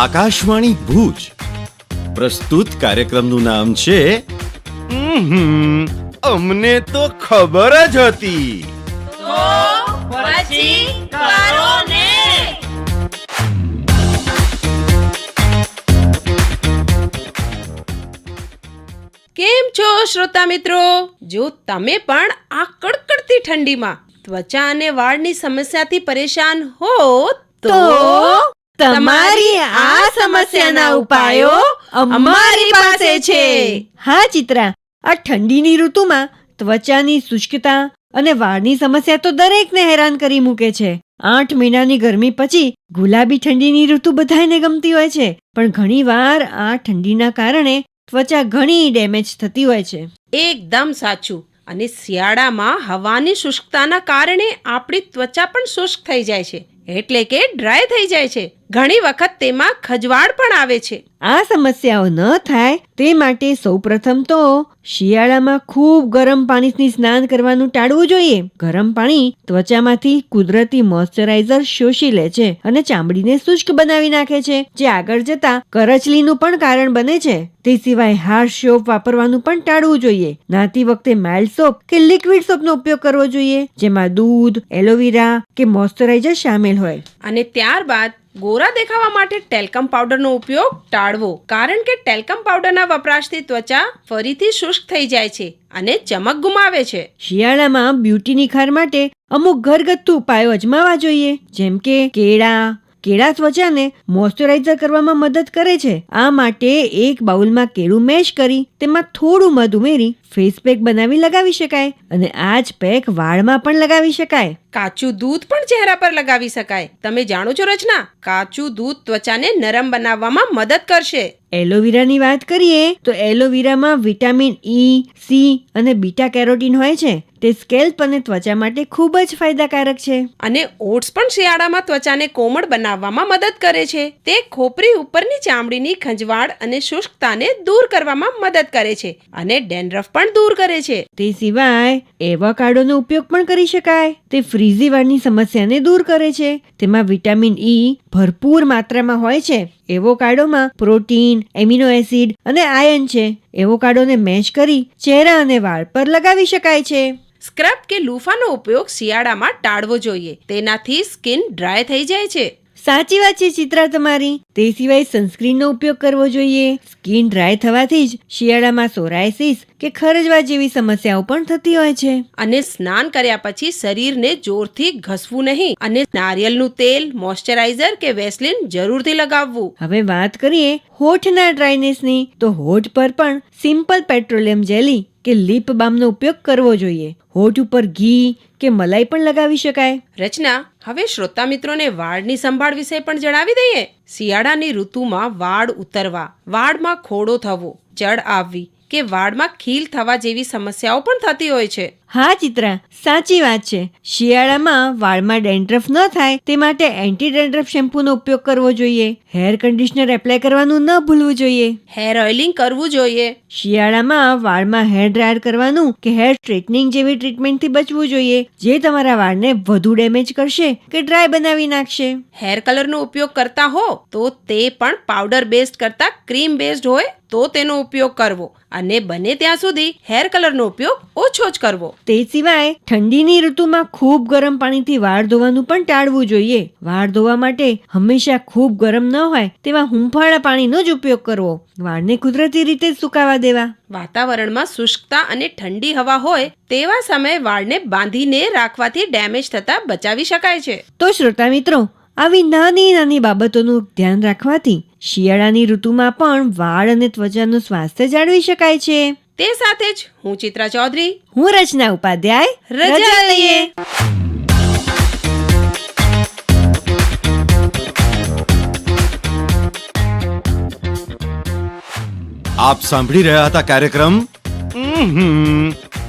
આકાશવાણી ભુજ. પ્રસ્તુત કાર્યક્રમનું નામ છે અમને તો ખબર જ હતી. પછી કરો ને. કેમ છો શ્રોતા મિત્રો? જો તમે પણ આ કડકડતી ઠંડીમાં ત્વચા અને વાળની સમસ્યાથી પરેશાન હો તો તમારી આ સમસ્યાના ઉપાયો અમારી પાસે છે. હા ચિત્રા આ ઠંડીની ઋતુમાં ત્વચાની શુષ્કતા અને વાળની સમસ્યા તો દરેકને હેરાન કરી મૂકે છે. આઠ મહિનાની ગરમી પછી ગુલાબી ઠંડીની ઋતુ બધાને ગમતી હોય છે પણ ઘણીવાર આ ઠંડીના કારણે ત્વચા ઘણી ડેમેજ થતી હોય છે. એકદમ સાચું. અને શિયાળામાં હવાની શુષ્કતાના કારણે આપણી ત્વચા પણ શુષ્ક થઈ જાય છે એટલે કે ડ્રાય થઈ જાય છે. ઘણી વખત તેમાં ખજવાળ પણ આવે છે. આ સમસ્યાઓ ન થાય તે માટે સૌપ્રથમ તો શિયાળામાં ખૂબ ગરમ પાણીથી સ્નાન કરવાનું ટાળવું જોઈએ. ગરમ પાણી ત્વચામાંથી કુદરતી મોઇશ્ચરાઇઝર શોષી લે છે અને ચામડીને શુષ્ક બનાવી નાખે છે જે આગળ જતા કરચલીનું પણ કારણ બને છે. તે સિવાય હાર્ડ સોપ વાપરવાનું પણ ટાળવું જોઈએ. નાતી વખતે માઇલ્ડ સોપ કે લિક્વિડ સોપનો ઉપયોગ કરવો જોઈએ જેમાં દૂધ એલોવેરા કે મોઇશ્ચરાઇઝર સામેલ હોય. અને ત્યારબાદ ગોરા દેખાવા માટે ટેલ્કમ પાવડરનો ઉપયોગ ટાળવો, કારણ કે ટેલ્કમ પાવડરના વપરાશથી ત્વચા ફરીથી શુષ્ક થઈ જાય છે અને ચમક ગુમાવે છે. શિયાળામાં બ્યુટી નિખાર માટે અમુક ઘરગથ્થુ ઉપાયો અજમાવા જોઈએ, જેમ કે કેળા. કેળા ત્વચાને મોઇશ્ચરાઇઝર કરવામાં મદદ કરે છે. આ માટે એક બાઉલમાં કેળું મેશ કરી તેમાં થોડું મધ ઉમેરી ફેસ પેક બનાવી લગાવી શકાય અને આ જ પેક વાળમાં પણ લગાવી શકાય. કાચું દૂધ પણ ચહેરા પર લગાવી શકાય. તમે જાણો છો રચના? કાચું દૂધ ત્વચાને નરમ બનાવવામાં મદદ કરશે. એલોવેરાની વાત કરીએ તો એલોવેરામાં વિટામિન ઈ સી અને બીટા કેરોટીન હોય છે. તે સ્કેલ્પ અને ત્વચા માટે ખૂબ જ ફાયદાકારક છે. અને ઓટ્સ પણ શિયાળામાં ત્વચાને કોમળ બનાવવામાં મદદ કરે છે. તે ખોપરી ઉપરની ચામડીની ખંજવાળ અને શુષ્કતાને દૂર કરવામાં મદદ કરે છે અને ડેન્ડ્રફ પણ દૂર કરે છે. તે સિવાય એવોકાડોનો ઉપયોગ પણ કરી શકાય. તે ફ્રીઝી વાળની સમસ્યાને દૂર કરે છે. તેમાં વિટામિન ઈ ભરપૂર માત્રામાં હોય છે. એવોકાડોમાં પ્રોટીન, એમિનો એસિડ અને આયન છે. એવોકાડોને મેશ કરી ચહેરા અને વાળ પર લગાવી શકાય છે. સ્ક્રબ કે લૂફાનો ઉપયોગ શિયાળામાં ટાળવો જોઈએ. તેનાથી સ્કિન ડ્રાય થઈ જાય છે. સાચી વાત છે ચિત્રા તમારી. તે સિવાય સનસ્ક્રીનનો ઉપયોગ કરવો જોઈએ. સ્કિન ડ્રાય થવાથી જ શિયાળામાં સોરાયસિસ કે ખરજવા જેવી સમસ્યાઓ પણ થતી હોય છે. અને સ્નાન કર્યા પછી શરીરને જોરથી ઘસવું નહીં અને નારિયેળનું તેલ મોઇશ્ચરાઇઝર કે વેસલિન જરૂરથી લગાવવું. હવે વાત કરીએ હોઠના ડ્રાયનેસની. તો હોઠ પર પણ સિમ્પલ પેટ્રોલિયમ જેલી કે લિપ બામનો ઉપયોગ કરવો જોઈએ. હોઠ ઉપર ઘી કે મલાઈ પણ લગાવી શકાય. રચના હવે શ્રોતા મિત્રોને વાળની સંભાળ વિશે પણ જણાવી દઈએ. શિયાળાની ઋતુમાં વાળ ઉતરવા વાળમાં ખોડો થવો જડ આવવી કે વાળમાં ખીલ થવા જેવી સમસ્યાઓ પણ થતી હોય છે. હા ચિત્રા સાચી વાત છે. શિયાળામાં વાળમાં ડેન્ડ્રફ ન થાય તે માટે એન્ટી ડેન્ડ્રફ શેમ્પૂનો ઉપયોગ કરવો જોઈએ. હેર કન્ડિશનર એપ્લાય કરવાનું ન ભૂલવું જોઈએ. હેર ઓઇલિંગ કરવું જોઈએ. શિયાળામાં વાળમાં હેર ડ્રાયર કરવાનું કે હેર સ્ટ્રેટનિંગ જેવી ટ્રીટમેન્ટથી બચવું જોઈએ જે તમારા વાળને વધુ ડેમેજ કરશે. કે ડ્રાય બનાવી નાખશે? હેર કલરનો ઉપયોગ કરતા હો તો તે પણ પાવડર બેઝડ કરતા ક્રીમ બેઝડ હોય તો તેનો ઉપયોગ કરવો અને બને ત્યાં સુધી હેર કલરનો ઉપયોગ ઓછો જ કરવો. તે સિવાય ઠંડીની ઋતુમાં ખૂબ ગરમ પાણીથી વાળ ધોવાનું પણ ટાળવું જોઈએ. વાળ ધોવા માટે હંમેશા ખૂબ ગરમ ન હોય તેવા હુંફાળા પાણીનો જ ઉપયોગ કરવો. વાળને કુદરતી રીતે સુકાવા દેવા. વાતાવરણમાં શુષ્કતા અને ઠંડી હવા હોય તેવા સમયે વાળને બાંધીને રાખવાથી ડેમેજ થતા બચાવી શકાય છે. તો શ્રોતા મિત્રો આવી નાની નાની બાબતોનું ધ્યાન રાખવાથી શિયાળાની ઋતુમાં પણ વાળ અને ત્વચાનું સ્વાસ્થ્ય જાળવી શકાય છે. તે સાથે જ હું ચિત્રા ચૌધરી હું રચના ઉપાધ્યાય રજા લઈએ. આપ સાંભળી રહ્યા હતા કાર્યક્રમ?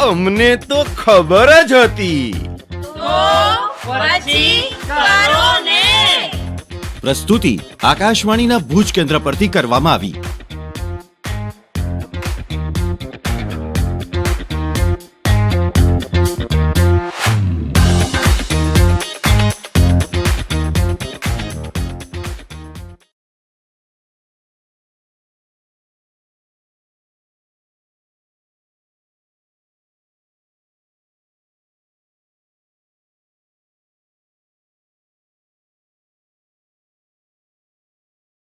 અમને તો ખબર જ હતી. પછી કરો ને પ્રસ્તુતિ આકાશવાણીના ભુજ કેન્દ્ર પરથી કરવામાં આવી.